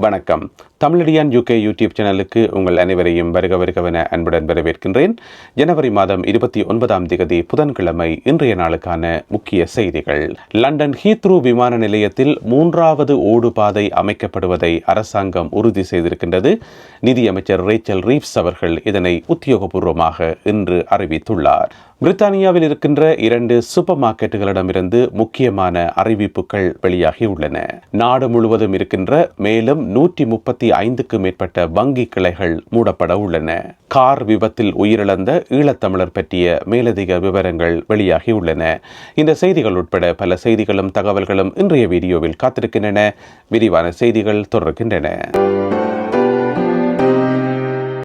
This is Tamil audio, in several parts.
வணக்கம். தமிழடியான் யூகே யூடியூப் சேனலுக்கு உங்கள் அனைவரையும் வருக வருகவென அன்புடன் வரவேற்கின்றேன். ஜனவரி மாதம் இருபத்தி ஒன்பதாம் திகதி புதன்கிழமை இன்றைய நாளுக்கான முக்கிய செய்திகள். லண்டன் ஹீத்ரூ விமான நிலையத்தில் மூன்றாவது ஓடுபாதை அமைக்கப்படுவதை அரசாங்கம் உறுதி செய்திருக்கின்றது. நிதியமைச்சர் ரேச்சல் ரீப்ஸ் அவர்கள் இதனை உத்தியோகபூர்வமாக இன்று அறிவித்துள்ளார். பிரித்தானியாவில் இருக்கின்ற இரண்டு சூப்பர் மார்க்கெட்டுகளிடமிருந்து முக்கியமான அறிவிப்புகள் வெளியாகியுள்ளன. நாடு முழுவதும் இருக்கின்ற மேலும் நூற்றி முப்பத்தி ஐந்துக்கு மேற்பட்ட வங்கி கிளைகள் மூடப்பட உள்ளன. கார் விபத்தில் உயிரிழந்த ஈழத்தமிழர் பற்றிய மேலதிக விவரங்கள் வெளியாகியுள்ளன இந்த செய்திகள் உட்பட பல செய்திகளும் தகவல்களும் இன்றைய வீடியோவில் காத்திருக்கின்றன. விரிவான செய்திகள் தொடர்கின்றன.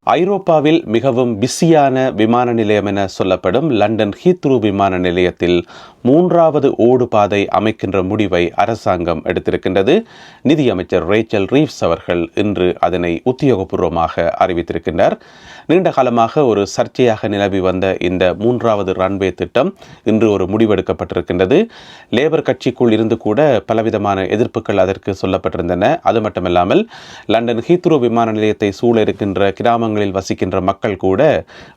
ஐரோப்பாவில் மிகவும் பிஸியான விமான நிலையம் என சொல்லப்படும் லண்டன் ஹீத்ரூ விமான நிலையத்தில் மூன்றாவது ஓடுபாதை அமைக்கின்ற முடிவை அரசாங்கம் எடுத்திருக்கின்றது. நிதியமைச்சர் ரேச்சல் ரீவ்ஸ் அவர்கள் இன்று அதனை உத்தியோகபூர்வமாக அறிவித்திருக்கின்றார். நீண்ட காலமாக ஒரு சர்ச்சையாக நிலவி வந்த இந்த மூன்றாவது ரன்வே திட்டம் இன்று ஒரு முடிவெடுக்கப்பட்டிருக்கின்றது. லேபர் கட்சிக்குள் இருந்து கூட பலவிதமான எதிர்ப்புகள் அதற்கு சொல்லப்பட்டிருந்தன. அது மட்டுமல்லாமல் லண்டன் ஹீத்ரோ விமான நிலையத்தை சூழ இருக்கின்ற கிராமங்களில் வசிக்கின்ற மக்கள் கூட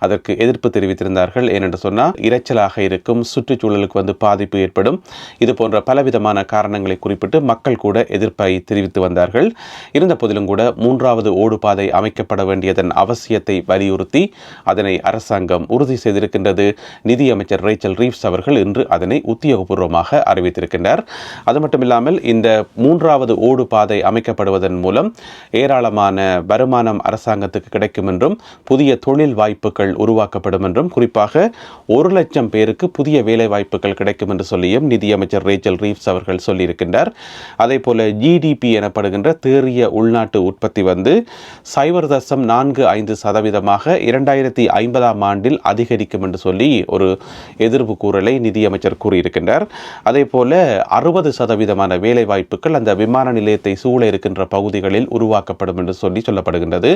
அதற்கு எதிர்ப்பு தெரிவித்திருந்தார்கள். ஏனென்று சொன்னால் இரைச்சலாக இருக்கும் சுற்றுச்சூழலுக்கு வந்து பாதிப்பு ஏற்படும். இது போன்ற பலவிதமான காரணங்களை குறிப்பிட்டு மக்கள் கூட எதிர்ப்பை தெரிவித்து வந்தார்கள். இருந்த போதிலும் கூட மூன்றாவது ஓடுபாதை அமைக்கப்பட வேண்டியதன் அவசியத்தை வலியுறுத்தி அதனை அரசாங்கம் உறுதி செய்திருக்கின்றது. நிதியமைச்சர் ரேச்சல் ரீவ்ஸ் அவர்கள் இன்று அதனை உத்தியோகபூர்வமாக அறிவித்திருக்கின்றார். அது மட்டுமில்லாமல் இந்த மூன்றாவது ஓடுபாதை அமைக்கப்படுவதன் மூலம் ஏராளமான வருமானம் அரசாங்கத்துக்கு கிடைக்கும் என்றும் புதிய தொழில் வாய்ப்புகள் உருவாக்கப்படும் என்றும் குறிப்பாக ஒரு லட்சம் பேருக்கு புதிய வேலை வாய்ப்புகள் கிடைக்கும் என்று சொல்லியும் நிதியமைச்சர் ரேச்சல் ரீவ்ஸ் அவர்கள் சொல்லியிருக்கின்றார். அதே போல ஜிடிபி எனப்படுகின்ற தேறிய உள்நாட்டு உற்பத்தி வந்து சைபர் தசம் நான்கு ஐந்து சதவீதம் சதவீதமாக இரண்டாயிரத்தி ஐம்பதாம் ஆண்டில் அதிகரிக்கும் என்று சொல்லி ஒரு எதிர்ப்பு கூறலை நிதியமைச்சர் கூறியிருக்கின்றார். அதே போல அறுபது சதவீதமான வேலைவாய்ப்புகள் அந்த விமான நிலையத்தை சூழ இருக்கின்ற பகுதிகளில் உருவாக்கப்படும் என்று சொல்லி சொல்லப்படுகின்றது.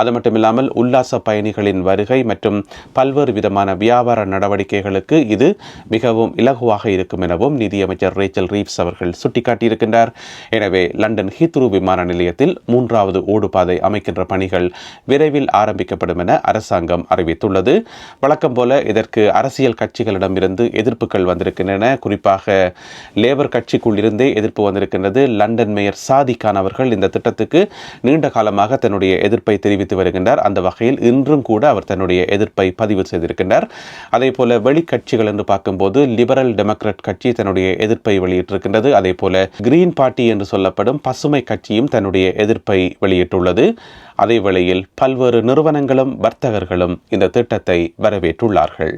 அது மட்டுமில்லாமல் உல்லாச பயணிகளின் வருகை மற்றும் பல்வேறு விதமான வியாபார நடவடிக்கைகளுக்கு இது மிகவும் இலகுவாக இருக்கும் எனவும் நிதியமைச்சர் ரேச்சல் ரீப்ஸ் அவர்கள் சுட்டிக்காட்டியிருக்கின்றார். எனவே லண்டன் ஹீத்ரூ விமான நிலையத்தில் மூன்றாவது ஓடுபாதை அமைக்கின்ற பணிகள் விரைவில் ஆரம்பிக்கப்படும் என அரசாங்கம் அறிவித்துள்ளது. வழக்கம் போல இதற்கு அரசியல் கட்சிகளிடமிருந்து எதிர்ப்புகள் வந்திருக்கின்றன. குறிப்பாக லேபர் கட்சிக்குள்ளிருந்தே எதிர்ப்பு வந்திருக்கின்றது. லண்டன் மேயர் சாதி கான் அவர்கள் இந்த திட்டத்துக்கு நீண்ட காலமாக தன்னுடைய எதிர்ப்பை தெரிவித்து வருகின்றார். அந்த வகையில் இன்றும் கூட அவர் தன்னுடைய எதிர்ப்பை பதிவு செய்திருக்கின்றார். அதே போல வெளிக்கட்சிகள் என்று பார்க்கும்போது லிபரல் டெமோக்ராட் கட்சி தன்னுடைய எதிர்ப்பை வெளியிட்டிருக்கின்றது. அதே போல கிரீன் பார்ட்டி என்று சொல்லப்படும் பசுமை கட்சியும் தன்னுடைய எதிர்ப்பை வெளியிட்டுள்ளது. அதேவேளையில் பல்வேறு நிறுவனங்களும் வர்த்தகர்களும் இந்த திட்டத்தை வரவேற்றுள்ளார்கள்.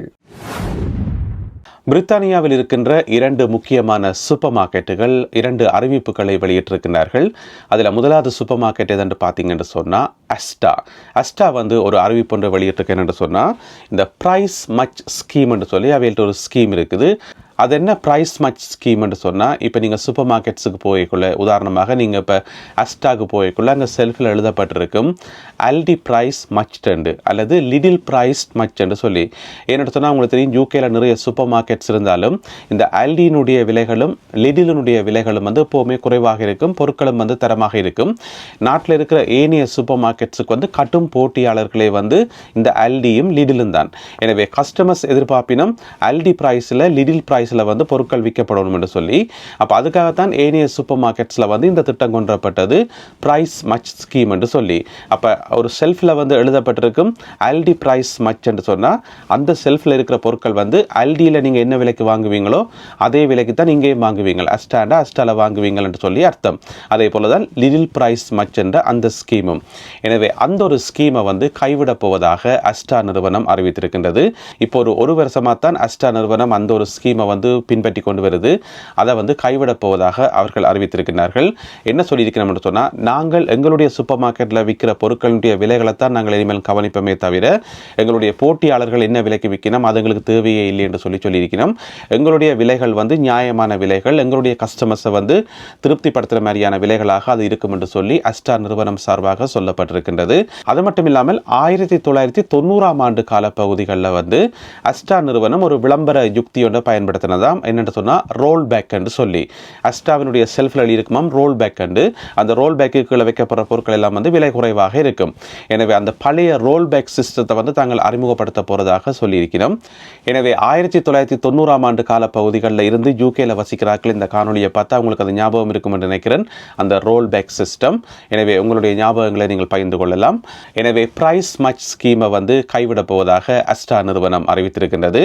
பிரித்தானியாவில் இருக்கின்ற இரண்டு முக்கியமான சூப்பர் மார்க்கெட்டுகள் இரண்டு அறிவிப்புகளை வெளியிட்டிருக்கிறார்கள் அதில் முதலாவது சூப்பர் மார்க்கெட் எதென்று பார்த்தீங்கன்னு சொன்னால் அஸ்டா. அஸ்டா வந்து ஒரு அறிவிப்பு ஒன்று வெளியிட்டிருக்கேன் என்று சொன்னால் இந்த ப்ரைஸ் மச் ஸ்கீம் என்று சொல்லி அவையிட்ட ஒரு ஸ்கீம் இருக்குது. அது என்ன ப்ரைஸ் மச் ஸ்கீம்னு சொன்னால் இப்போ நீங்கள் சூப்பர் மார்க்கெட்ஸுக்கு போய்க்குள்ள உதாரணமாக நீங்கள் இப்போ அஸ்டாக்கு போய்க்குள்ள அங்கே செல்ஃபில் எழுதப்பட்டிருக்கும் அல்டி ப்ரைஸ் மச் டெண்டு அல்லது லிடில் ப்ரைஸ் மச் சொல்லி. என்னோட சொன்னால் உங்களுக்கு தெரியும் யூகேல நிறைய சூப்பர் மார்க்கெட்ஸ் இருந்தாலும் இந்த அல்டியினுடைய விலைகளும் லிடிலினுடைய விலைகளும் வந்து எப்போவுமே குறைவாக இருக்கும் பொருட்களும் வந்து தரமாக இருக்கும். நாட்டில் இருக்கிற ஏனைய சூப்பர் மார்க்கெட்ஸுக்கு வந்து கட்டும் போட்டியாளர்களே வந்து இந்த அல்டியும் லிடிலும் தான். எனவே கஸ்டமர்ஸ் எதிர்பார்ப்பினும் அல்டி ப்ரைஸில் லிடில் ப்ரைஸ் ப்ரைஸில் வந்து பொருட்கள் விற்கப்படணும் என்று சொல்லி. அப்போ அதுக்காகத்தான் ஏனைய சூப்பர் மார்க்கெட்ஸில் வந்து இந்த திட்டம் கொண்டப்பட்டது ப்ரைஸ் மச் ஸ்கீம் என்று சொல்லி. அப்போ ஒரு செல்ஃபில் வந்து எழுதப்பட்டிருக்கும் அல்டி ப்ரைஸ் மச் என்று சொன்னால் அந்த செல்ஃபில் இருக்கிற பொருட்கள் வந்து அல்டியில் நீங்கள் என்ன விலைக்கு வாங்குவீங்களோ அதே விலைக்கு தான் இங்கேயும் வாங்குவீங்க அஸ்டாண்டா அஸ்டால வாங்குவீங்கள் என்று சொல்லி அர்த்தம். அதே போல தான் லிடில் ப்ரைஸ் மச் என்ற அந்த ஸ்கீமும் எனவே அந்த ஒரு ஸ்கீமை வந்து கைவிடப் போவதாக அஸ்டா நிறுவனம் அறிவித்திருக்கின்றது. இப்போ ஒரு ஒரு வருஷமாக தான் அஸ்டா நிறுவனம் அந்த ஒரு ஸ்கீமை வந்து வந்து பின்பற்றி கொண்டு வருது. அதை வந்து கைவிடப் போவதாக அவர்கள் அறிவித்திருக்கிறார்கள். என்ன சொல்லியிருக்கிறோம் என்று சொன்னால் நாங்கள் எங்களுடைய சூப்பர் மார்க்கெட்டில் விற்கிற பொருட்களுடைய விலைகளை தான் நாங்கள் இனிமேல் கவனிப்போமே தவிர எங்களுடைய போட்டியாளர்கள் என்ன விலைக்கு விற்கணும் அது எங்களுக்கு தேவையே இல்லை என்று சொல்லி சொல்லியிருக்கிறோம். எங்களுடைய விலைகள் வந்து நியாயமான விலைகள் எங்களுடைய கஸ்டமர்ஸை வந்து திருப்திப்படுத்துகிற மாதிரியான விலைகளாக அது இருக்கும் என்று சொல்லி அஸ்டா நிறுவனம் சார்பாக சொல்லப்பட்டிருக்கின்றது. அது மட்டும் இல்லாமல் ஆயிரத்தி தொள்ளாயிரத்தி தொண்ணூறாம் ஆண்டு காலப்பகுதிகளில் வந்து அஸ்டா நிறுவனம் ஒரு விளம்பர யுக்தியோட பயன்படுத்த பயன்படுத்தினதாம் என்னென்று சொன்னால் ரோல் பேக் என்று சொல்லி. அஸ்டாவினுடைய செல்ஃபில் எழுதியிருக்குமாம் ரோல் பேக் என்று. அந்த ரோல் பேக்கு கீழே வைக்கப்படுற பொருட்கள் எல்லாம் வந்து விலை குறைவாக இருக்கும். எனவே அந்த பழைய ரோல் பேக் சிஸ்டத்தை வந்து தாங்கள் அறிமுகப்படுத்த போகிறதாக சொல்லியிருக்கிறோம். எனவே ஆயிரத்தி தொள்ளாயிரத்தி தொண்ணூறாம் ஆண்டு கால பகுதிகளில் இருந்து யூகேயில் வசிக்கிறார்கள். இந்த காணொலியை பார்த்தா உங்களுக்கு அது ஞாபகம் இருக்கும் என்று நினைக்கிறேன். அந்த ரோல் பேக் சிஸ்டம் எனவே உங்களுடைய ஞாபகங்களை நீங்கள் பகிர்ந்து கொள்ளலாம். எனவே பிரைஸ் மச் ஸ்கீமை வந்து கைவிடப் போவதாக அஸ்டா நிறுவனம் அறிவித்திருக்கின்றது.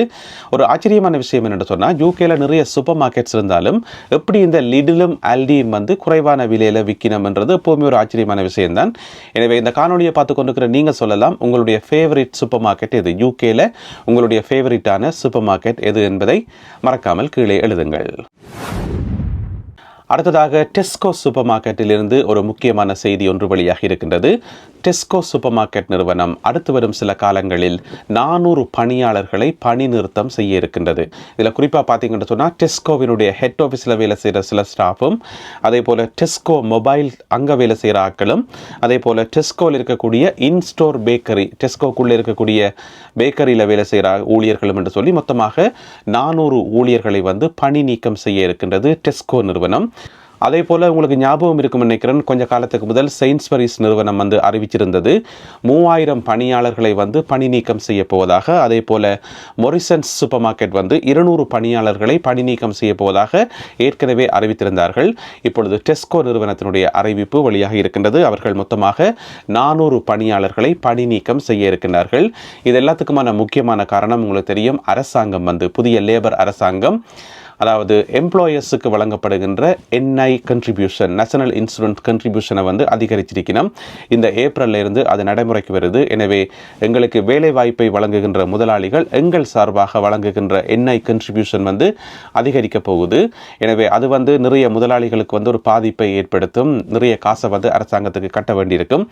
ஒரு ஆச்சரியமான விஷயம் என்னென்னு சொன்னால் யூகேல நிறைய சூப்பர் மார்க்கெட்ஸ் இருந்தாலும் எப்படி இந்த லிடிலும் அல்டியும் வந்து குறைவான விலையில் விற்கணும்ன்றது எப்போவுமே ஒரு ஆச்சரியமான விஷயம்தான். எனவே இந்த காணொலியை பார்த்து கொண்டிருக்கிற நீங்கள் சொல்லலாம் உங்களுடைய ஃபேவரட் சூப்பர் மார்க்கெட் எது யூகேல உங்களுடைய ஃபேவரட்டான சூப்பர் மார்க்கெட் எது என்பதை மறக்காமல் கீழே எழுதுங்கள். அடுத்ததாக டெஸ்கோ சூப்பர் மார்க்கெட்டிலிருந்து ஒரு முக்கியமான செய்தி ஒன்று வெளியாக இருக்கின்றது. டெஸ்கோ சூப்பர் மார்க்கெட் நிறுவனம் அடுத்து வரும் சில காலங்களில் நானூறு பணியாளர்களை பணி நிறுத்தம் செய்ய இருக்கின்றது. இதில் குறிப்பாக பார்த்தீங்கன்னு சொன்னால் டெஸ்கோவினுடைய ஹெட் ஆஃபீஸில் வேலை செய்கிற சில ஸ்டாஃபும் அதே போல் டெஸ்கோ மொபைல் அங்கே வேலை செய்கிற ஆட்களும் அதே போல் டெஸ்கோவில் இருக்கக்கூடிய இன்ஸ்டோர் பேக்கரி டெஸ்கோக்குள்ளே இருக்கக்கூடிய பேக்கரியில் வேலை செய்கிற ஊழியர்களும் என்று சொல்லி மொத்தமாக நானூறு ஊழியர்களை வந்து பணி நீக்கம் செய்ய இருக்கின்றது டெஸ்கோ நிறுவனம். அதே போல் உங்களுக்கு ஞாபகம் இருக்கும் நினைக்கிறேன். கொஞ்ச காலத்துக்கு முதல் செயின்ஸ்பரிஸ் நிறுவனம் வந்து அறிவிச்சிருந்தது. மூவாயிரம் பணியாளர்களை வந்து பணி நீக்கம் செய்ய போவதாக அதே போல் மொரிசன்ஸ் சூப்பர் மார்க்கெட் வந்து இருநூறு பணியாளர்களை பணி நீக்கம் செய்ய போவதாக ஏற்கனவே அறிவித்திருந்தார்கள். இப்பொழுது டெஸ்கோ நிறுவனத்தினுடைய அறிவிப்பு வழியாக இருக்கின்றது. அவர்கள் மொத்தமாக நானூறு பணியாளர்களை பணி நீக்கம் செய்ய இருக்கின்றார்கள். இது எல்லாத்துக்குமான முக்கியமான காரணம் உங்களுக்கு தெரியும் அரசாங்கம் வந்து புதிய லேபர் அரசாங்கம். அதாவது எம்ப்ளாயர்ஸுக்கு வழங்கப்படுகின்ற என்ஐ கன்ட்ரிபியூஷன் நேஷனல் இன்சூரன்ஸ் கண்ட்ரிபியூஷனை வந்து அதிகரிச்சிருக்கணும் இந்த ஏப்ரல்ல இருந்து அது நடைமுறைக்கு வருது. எனவே எங்களுக்கு வேலை வாய்ப்பை வழங்குகின்ற முதலாளிகள் எங்கள் சார்பாக வழங்குகின்ற என்ஐ கன்ட்ரிபியூஷன் வந்து அதிகரிக்க போகுது. எனவே அது வந்து நிறைய முதலாளிகளுக்கு வந்து ஒரு பாதிப்பை ஏற்படுத்தும். நிறைய காசை வந்து அரசாங்கத்துக்கு கட்ட வேண்டியிருக்கும்.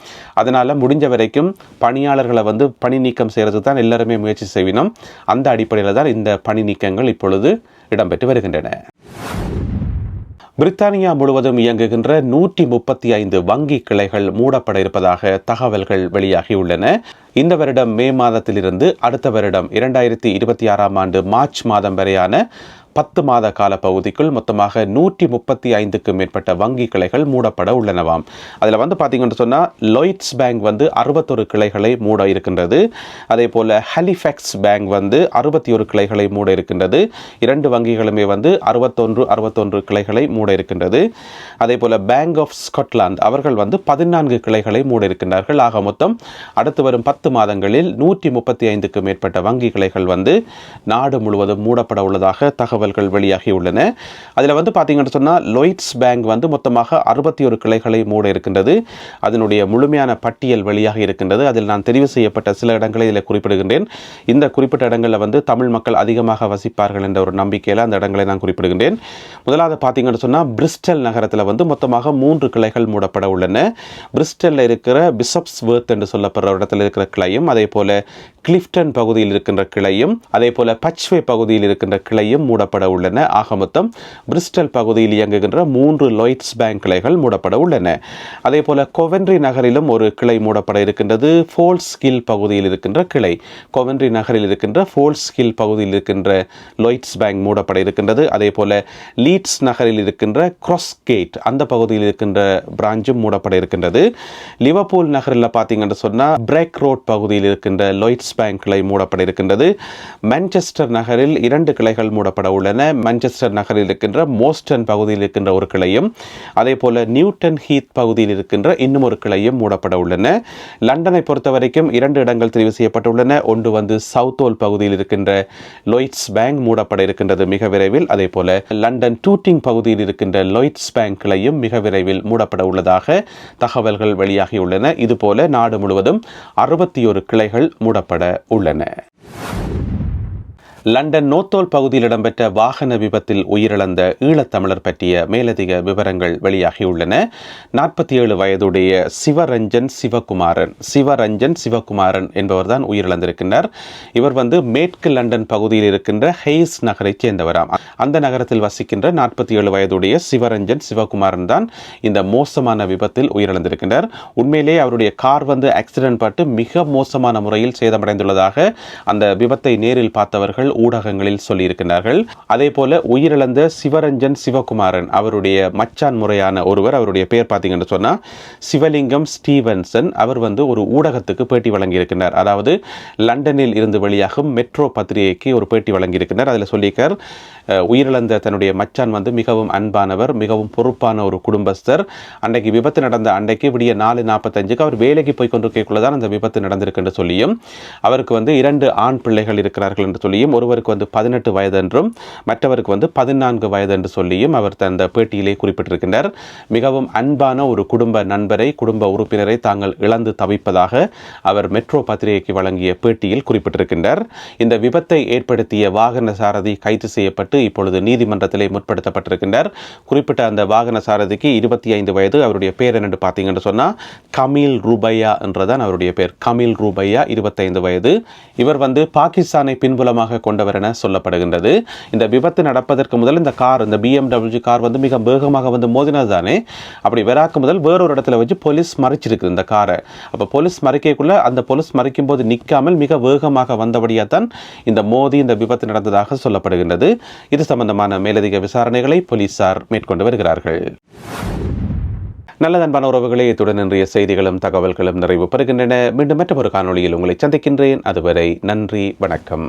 அதனால் முடிஞ்ச வரைக்கும் பணியாளர்களை வந்து பணி நீக்கம் செய்கிறது தான் எல்லாருமே முயற்சி செய்வினோம். அந்த அடிப்படையில் தான் இந்த பணி நீக்கங்கள் இப்பொழுது இடம்பெற்று வருகின்றன. பிரித்தானியா முழுவதும் இயங்குகின்ற நூற்றி முப்பத்தி ஐந்து வங்கி கிளைகள் மூடப்பட இருப்பதாக தகவல்கள் வெளியாகியுள்ளன இந்த வருடம் மே மாதத்திலிருந்து அடுத்த வருடம் இரண்டாயிரத்தி இருபத்தி ஆறாம் ஆண்டு மார்ச் மாதம் வரையான பத்து மாத கால பகுதிக்குள் மொத்தமாக நூற்றி முப்பத்தி ஐந்துக்கும் மேற்பட்ட வங்கி கிளைகள் மூடப்பட உள்ளனவாம். அதில் வந்து பார்த்தீங்கன்னு சொன்னால் லொயிட்ஸ் பேங்க் வந்து அறுபத்தொரு கிளைகளை மூட இருக்கின்றது. அதே போல் ஹலிஃபேக்ஸ் பேங்க் வந்து அறுபத்தி ஒரு கிளைகளை மூட இருக்கின்றது. இரண்டு வங்கிகளுமே வந்து அறுபத்தொன்று அறுபத்தொன்று கிளைகளை மூட இருக்கின்றது. அதே போல் பேங்க் ஆஃப் ஸ்காட்லாந்து அவர்கள் வந்து பதினான்கு கிளைகளை மூட இருக்கின்றார்கள். ஆக மொத்தம் அடுத்து வரும் பத்து மாதங்களில் நூற்றி முப்பத்தி ஐந்துக்கும் மேற்பட்ட வங்கி கிளைகள் வந்து நாடு முழுவதும் மூடப்பட உள்ளதாக தகவல் தகவல்கள் வெளியாகியுள்ளன. அதில் வந்து பார்த்தீங்கன்னு சொன்னால் லொயிட்ஸ் பேங்க் வந்து மொத்தமாக அறுபத்தி ஒரு கிளைகளை மூட இருக்கின்றது. அதனுடைய முழுமையான பட்டியல் வெளியாக இருக்கின்றது. அதில் நான் தெரிவு செய்யப்பட்ட சில இடங்களை இதில் குறிப்பிடுகின்றேன். இந்த குறிப்பிட்ட இடங்களில் வந்து தமிழ் மக்கள் அதிகமாக வசிப்பார்கள் என்ற ஒரு நம்பிக்கையில் அந்த இடங்களை நான் குறிப்பிடுகின்றேன். முதலாவது பார்த்தீங்கன்னு சொன்னால் பிரிஸ்டல் நகரத்தில் வந்து மொத்தமாக மூன்று கிளைகள் மூடப்பட உள்ளன. பிரிஸ்டலில் இருக்கிற பிசப்ஸ் வேர்த் என்று சொல்லப்படுற இடத்துல இருக்கிற கிளையும் அதே போல கிளிஃப்டன் பகுதியில் இருக்கின்ற கிளையும் அதே போல பச்வே பகுதியில் இருக்கின்ற கிளையும் மூடப்பட உள்ளன. ஆக மொத்தம் பிரிஸ்டல் பகுதியில் இயங்குகின்ற மூன்று லொய்ட்ஸ் பேங்க் கிளைகள் மூடப்பட உள்ளன. அதே போல கோவென்ட்ரி நகரிலும் ஒரு கிளை மூடப்பட இருக்கின்றது. ஃபோல்ஸ் ஹில் பகுதியில் இருக்கின்ற கிளை. கோவென்ட்ரி நகரில் இருக்கின்ற ஃபோல்ஸ் ஹில் பகுதியில் இருக்கின்ற லொய்ட்ஸ் பேங்க் மூடப்பட இருக்கின்றது. அதே போல லீட்ஸ் நகரில் இருக்கின்ற கிராஸ் கேட் அந்த பகுதியில் இருக்கின்ற பிரான்ச்சும் மூடப்பட இருக்கின்றது. லிவர்பூல் நகரில் பார்த்தீங்கன்னு சொன்னால் பிரேக் ரோட் பகுதியில் இருக்கின்ற லொய்ட்ஸ் பேங்க் கிளை மூடப்பட இருக்கின்றது மான்செஸ்டர் நகரில் இரண்டு கிளைகள் மூடப்பட உள்ளன. மான்செஸ்டர் நகரில் இருக்கின்ற மோஸ்டன் பகுதியில் இருக்கின்ற ஒரு கிளையும் அதே போல நியூட்டன் ஹீத் பகுதியில் இருக்கின்ற இன்னும் ஒரு கிளையும் மூடப்பட உள்ளன. லண்டனை பொறுத்த வரைக்கும் இரண்டு இடங்கள் தெரிவு செய்யப்பட்டுள்ளன. ஒன்று வந்து சவுத்தோல் பகுதியில் இருக்கின்ற லொய்ட்ஸ் பேங்க் மூடப்பட இருக்கின்றது மிக விரைவில். அதே போல லண்டன் டூட்டிங் பகுதியில் இருக்கின்ற லொய்ட்ஸ் பேங்க் கிளையும் மிக விரைவில் மூடப்பட உள்ளதாக தகவல்கள் வெளியாகியுள்ளன இதுபோல நாடு முழுவதும் அறுபத்தி ஒரு கிளைகள் மூடப்பட உள்ளன. லண்டன் நோத்தோல் பகுதியில் இடம்பெற்ற வாகன விபத்தில் உயிரிழந்த ஈழத்தமிழர் பற்றிய மேலதிக விவரங்கள் வெளியாகியுள்ளன. நாற்பத்தி ஏழு வயதுடைய சிவரஞ்சன் சிவகுமாரன் சிவரஞ்சன் சிவகுமாரன் என்பவர்தான் உயிரிழந்திருக்கின்றார். இவர் வந்து மேற்கு லண்டன் பகுதியில் இருக்கின்ற ஹெய்ஸ் நகரைச் சேர்ந்தவராம். அந்த நகரத்தில் வசிக்கின்ற நாற்பத்தி ஏழு வயதுடைய சிவரஞ்சன் சிவகுமாரன் தான் இந்த மோசமான விபத்தில் உயிரிழந்திருக்கின்றார். உண்மையிலேயே அவருடைய கார் வந்து ஆக்சிடென்ட் பட்டு மிக மோசமான முறையில் சேதமடைந்துள்ளதாக அந்த விபத்தை நேரில் பார்த்தவர்கள் அவர்கள் ஊடகங்களில் சொல்லியிருக்கிறார்கள் அதே போல உயிரிழந்த சிவரஞ்சன் சிவகுமாரன் அவருடைய மச்சான் முறையான ஒருவர் அவருடைய பேர் பார்த்தீங்கன்னு சொன்னா சிவலிங்கம் ஸ்டீவன்சன் அவர் வந்து ஒரு ஊடகத்துக்கு பேட்டி வழங்கியிருக்கிறார் அதாவது லண்டனில் இருந்து வெளியாகும் மெட்ரோ பத்திரிகைக்கு ஒரு பேட்டி வழங்கியிருக்கிறார் அதில் சொல்லியிருக்கார் உயிரிழந்த தன்னுடைய மச்சான் வந்து மிகவும் அன்பானவர் மிகவும் பொறுப்பான ஒரு குடும்பஸ்தர். அன்றைக்கு விபத்து நடந்த அன்றைக்கு விடிய நாலு நாற்பத்தஞ்சுக்கு அவர் வேலைக்கு போய் கொண்டிருக்கக்குள்ள தான் அந்த விபத்து நடந்திருக்கு என்று சொல்லியும் அவருக்கு வந்து இரண்டு ஆண் பிள்ளைகள் இருக்கிறார்கள் என்று சொல்லியும் ஒருவருக்கு வந்து பதினெட்டு வயது என்றும் மற்றவருக்கு வந்து பதினான்கு வயது என்று சொல்லியும் அவர் தந்த பேட்டியிலே குறிப்பிட்டிருக்கின்றார். மிகவும் அன்பான ஒரு குடும்ப நண்பரை குடும்ப உறுப்பினரை தாங்கள் இழந்து தவிப்பதாக அவர் மெட்ரோ பத்திரிகைக்கு வழங்கிய பேட்டியில் குறிப்பிட்டிருக்கின்றார். இந்த விபத்தை ஏற்படுத்திய வாகன சாரதி கைது செய்யப்பட்டு இப்பொழுது நீதிமன்றத்திலே முற்படுத்தப்பட்டிருக்கின்றார். குறிப்பிட்ட அந்த வாகன சாரதிக்கு இருபத்தி ஐந்து வயது. அவருடைய பேர் என்னென்று பார்த்தீங்கன்னு சொன்னால் கமில் ரூபையா என்றதான் அவருடைய பேர். கமில் ரூபையா இருபத்தைந்து வயது. இவர் வந்து பாகிஸ்தானை பின்புலமாக கொண்டவர் என சொல்லப்படுகின்றது. இந்த விபத்து நடப்பதற்கு முதல் இந்த கார் இந்த பிஎம்டபிள்யூ கார் வந்து மிக வேகமாக வந்து மோதினது தானே அப்படி வராக்கு முதல் வேறொரு இடத்துல வச்சு போலீஸ் மறைச்சிருக்கு இந்த காரை. அப்போ போலீஸ் மறைக்கக்குள்ளே அந்த போலீஸ் மறைக்கும் போது நிற்காமல் மிக வேகமாக வந்தபடியாக தான் இந்த மோதி இந்த விபத்து நடந்ததாக சொல்லப்படுகின்றது. இது சம்பந்தமான மேலதிக விசாரணைகளை போலீசார் மேற்கொண்டு வருகிறார்கள். நல்லதன்பான உறவுகளே இத்துடன் இன்றைய செய்திகளும் தகவல்களும் நிறைவு பெறுகின்றன. மீண்டும் மற்றொரு காணொளியில் உங்களை சந்திக்கின்றேன். அதுவரை நன்றி வணக்கம்.